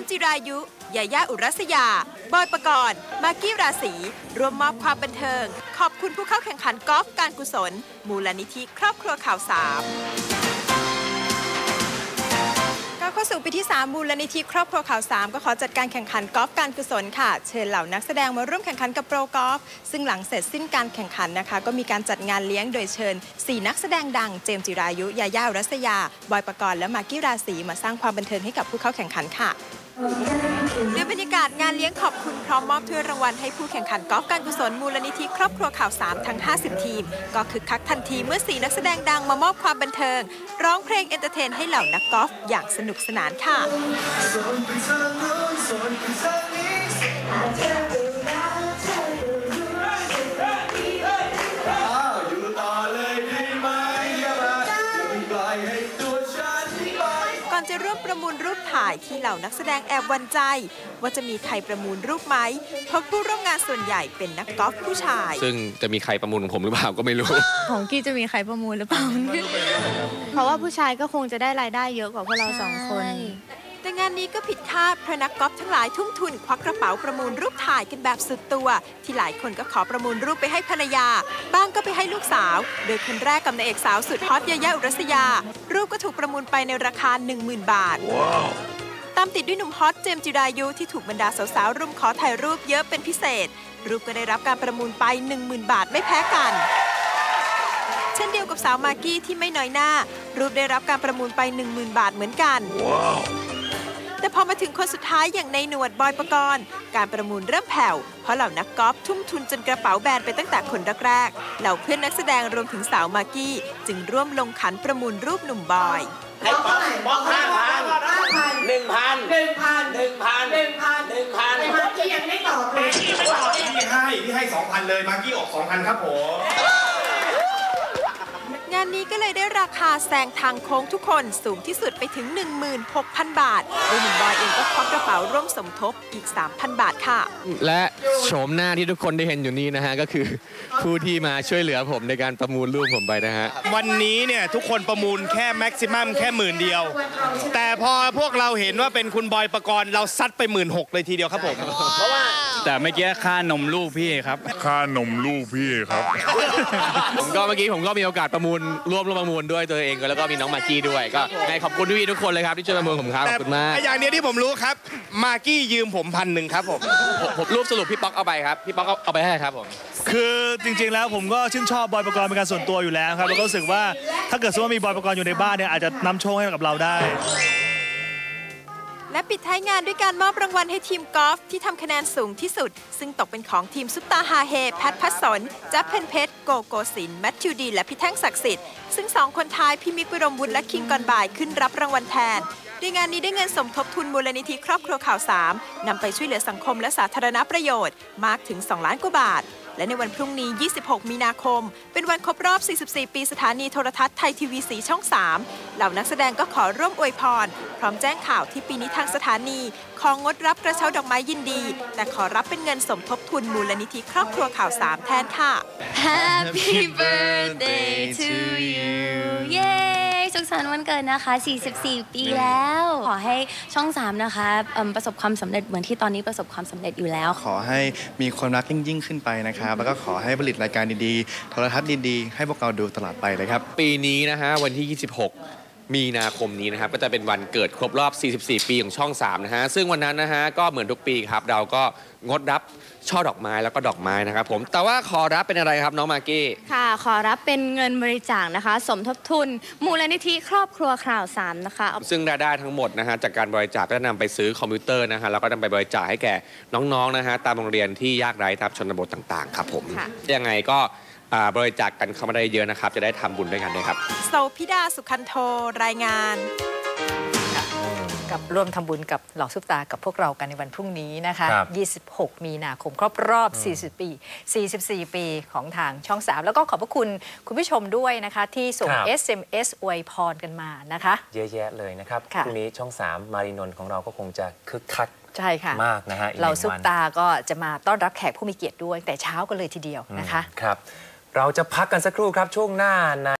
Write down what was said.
มจิรายุ ยาย่าอุรัสยา บอยปกรณ์ มากกี้ราศีรวมมอบความบันเทิง ขอบคุณผู้เข้าแข่งขันกอล์ฟการกุศล มูลนิธิครอบครัวข่าวสามกาวเข้าสู่ปีที่ 3 มูลนิธิครอบครัวข่าว 3 ก็ขอจัดการแข่งขันกอล์ฟการกุศลค่ะ เชิญเหล่านักแสดงมาร่วมแข่งขันกับโปรกอล์ฟซึ่งหลังเสร็จสิ้นการแข่งขันนะคะ ก็มีการจัดงานเลี้ยงโดยเชิญ 4 นักแสดงดัง เจมจิรายุ ยาย่าอุรัสยา บอยปกรณ์และมากกี้ราศีมาสร้างความบันเทิงให้กับผู้เข้าแข่งขันค่ะ ด้วยบรรยากาศงานเลี้ยงขอบคุณพร้อมมอบถ้วยรางวัลให้ผู้แข่งขันกอล์ฟการกุศลมูลนิธิครอบครัวข่าวสามทั้ง 50 ทีม ก็คึกคักทันทีเมื่อสีนักแสดงดังมามอบความบันเทิง ร้องเพลงเอนเตอร์เทนให้เหล่านักกอล์ฟอย่างสนุกสนานค่ะ จะร่วมประมูลรูปถ่ายที่เหล่านักแสดงแอบหวันใจ ว่าจะมีใครประมูลรูปไหมเพราะผู้ร่วมงานส่วนใหญ่เป็นนักกอล์ฟผู้ชาย ซึ่งจะมีใครประมูลของผมหรือเปล่าก็ไม่รู้ ของกี้จะมีใครประมูลหรือเปล่า เพราะว่าผู้ชายก็คงจะได้รายได้เยอะกว่าพวกเราสองคน แต่งานนี้ก็ผิดคาดเพราะนักกอล์ฟทั้งหลายทุ่มทุน ควักกระเป๋าประมูลรูปถ่ายกันแบบสุดตัว ที่หลายคนก็ขอประมูลรูปไปให้ภรรยา บ้างก็ไปให้ลูกสาว โดยคนแรกกับนางเอกสาวสุดฮอตยายาอุรัสยา รูปก็ถูกประมูลไปในราคา 10,000 บาทตามติดด้วยหนุ่มฮอตเจมส์จิรายุที่ถูกบรรดาสาวๆรุมขอถ่ายรูปเยอะเป็นพิเศษ รูปก็ได้รับการประมูลไป 10,000 บาทไม่แพ้กันเช่นเดียวกับสาวมากกี้ที่ไม่น้อยหน้า รูปได้รับการประมูลไป 10,000 บาทเหมือนกัน แต่พอมาถึงคนสุดท้ายอย่างในหนวดบอยปกรณ์ การประมูลเริ่มแผ่ว เพราะเหล่านักกอล์ฟทุ่มทุนจนกระเป๋าแบนไปตั้งแต่คนแรกๆเหล่าเพื่อนนักแสดงรวมถึงสาวมากกี้ จึงร่วมลงขันประมูลรูปหนุ่มบอยให้ป๊อกป๊อกห้าพันหนึ่งพันหนึ่งพันหนึ่งพันหนึ่งพันหนึ่งพันพี่ให้พี่ให้สองพันเลยมากกี้ออกสองพันครับผมานนี้ก็เลยได้ราคาแซงทางโค้งทุกคนสูงที่สุดไปถึง 16,000 บาท โดยหนุ่มบอยเองก็ควักกระเป๋าร่วมสมทบอีก 3,000 บาทค่ะ และโฉมหน้าที่ทุกคนได้เห็นอยู่นี้นะฮะ ก็คือผู้ที่มาช่วยเหลือผมในการประมูลรูปผมไปนะฮะ วันนี้เนี่ยทุกคนประมูลแค่แม็กซิมัมแค่หมื่นเดียว แต่พอพวกเราเห็นว่าเป็นคุณบอยประกรณ์เราซัดไปหมื่นหกเลยทีเดียวครับผม เพราะว่า แต่เมื่อกี้ค่านมลูกพี่ครับ ค่านมลูกพี่ครับ ผมก็เมื่อกี้ผมก็มีโอกาสประมูลร่วมร่วมประมูลด้วยตัวเองแล้วก็มีน้องมากกี้ด้วยก็ไงขอบคุณพี่ๆทุกคนเลยครับที่ช่วยประมูลผมครับขแต่อบคุณมากอย่างเดียวที่ผมรู้ครับมากกี้ยืมผมพันหนึ่งครับผมผมผมรูปสรุปพี่ป๊อกเอาไปครับพี่ป๊อกเอาเอาไปให้ครับผมคือจริง ๆ แล้วผมก็ชื่นชอบบอยประกรณ์เป็นการส่วนตัวอยู่แล้วครับแล้วก็รู้สึกว่าถ้าเกิดสมมติว่ามีบอยประกรณ์อยู่ในบ้านเนี่ยอาจจะนำโชคให้กับเราได้ และปิดท้ายงานด้วยการมอบรางวัลให้ทีมกอล์ฟที่ทำคะแนนสูงที่สุด ซึ่งตกเป็นของทีมซุปตาฮาเฮ แพทพัสสนจับเพนเพชร โกโกสินแมทธิวดี และพี่แท่งศักดิ์สิทธิ์ ซึ่งสองคนท้ายพี่มิกวิรมวุฒิและคิงกอนบายขึ้นรับรางวัลแทนโดยงานนี้ได้เงินสมทบทุนมูลนิธิครอบครัวข่าว 3นำไปช่วยเหลือสังคมและสาธารณประโยชน์ มากถึง 2 ล้านกว่าบาท และในวันพรุ่งนี้ 26 มีนาคม เป็นวันครบรอบ 44 ปีสถานีโทรทัศน์ไทยทีวีสีช่อง 3 เหล่านักแสดงก็ขอร่วมอวยพร พร้อมแจ้งข่าวที่ปีนี้ทางสถานี ของงดรับกระเช้าดอกไม้ยินดี แต่ขอรับเป็นเงินสมทบทุนมูลนิธิครอบครัวข่าว 3 แทนค่ะ Happy birthday to you สุขสันต์วันเกิดนะคะ 44 ปีแล้ว ขอให้ช่อง 3 นะคะเอิ่มประสบความสำเร็จเหมือนที่ตอนนี้ประสบความสำเร็จอยู่แล้ว ขอให้มีความรักยิ่งยิ่งขึ้นไปนะครับ แล้วก็ขอให้ผลิตรายการดีๆ โทรทัศน์ดีๆ ให้พวกเราดูตลอดไปเลยครับ ปีนี้นะฮะวันที่ 26 มีนาคมนี้นะครับก็จะเป็นวันเกิดครบรอบ 44 ปีของช่อง 3 นะฮะ ซึ่งวันนั้นนะฮะก็เหมือนทุกปีครับ เราก็งดรับช่อดอกไม้แล้วก็ดอกไม้นะครับผม แต่ว่าขอรับเป็นอะไรครับน้องมากกี้ ค่ะ ขอรับเป็นเงินบริจาคนะคะ สมทบทุน มูลนิธิครอบครัวข่าว3นะคะเอาซึ่งรายได้ทั้งหมดนะฮะจากการบริจาคก็จะนำไปซื้อคอมพิวเตอร์นะฮะแล้วก็นำไปบริจาคให้แก่น้องๆนะฮะตามโรงเรียนที่ยากไร้ตามชนบทต่างๆครับผมค่ะยังไงก็อ่า บริจาคกันเข้ามาได้เยอะนะครับ จะได้ทำบุญด้วยกันด้วยครับโซพิดาสุขันโทรายงานกับร่วมทำบุญกับเหล่าซุปตากับพวกเรากันในวันพรุ่งนี้นะคะครับ26 มีนาคมครบรอบ 40 ปี 44 ปีของทางช่อง 3 แล้วก็ขอบพระคุณคุณผู้ชมด้วยนะคะ ที่ส่งครับ SMS อวยพรกันมานะคะ เยอะแยะเลยนะครับค่ะพรุ่งนี้ช่อง 3 มารีนนท์ของเราก็คงจะคึกคักใช่ค่ะมากนะฮะอีกหเรานึ่งซุปวันตาก็จะมาต้อนรับแขกผู้มีเกียรติด้วยแต่เช้ากันเลยทีเดียวนะคะครับ เราจะพักกันสักครู่ครับช่วงหน้าใน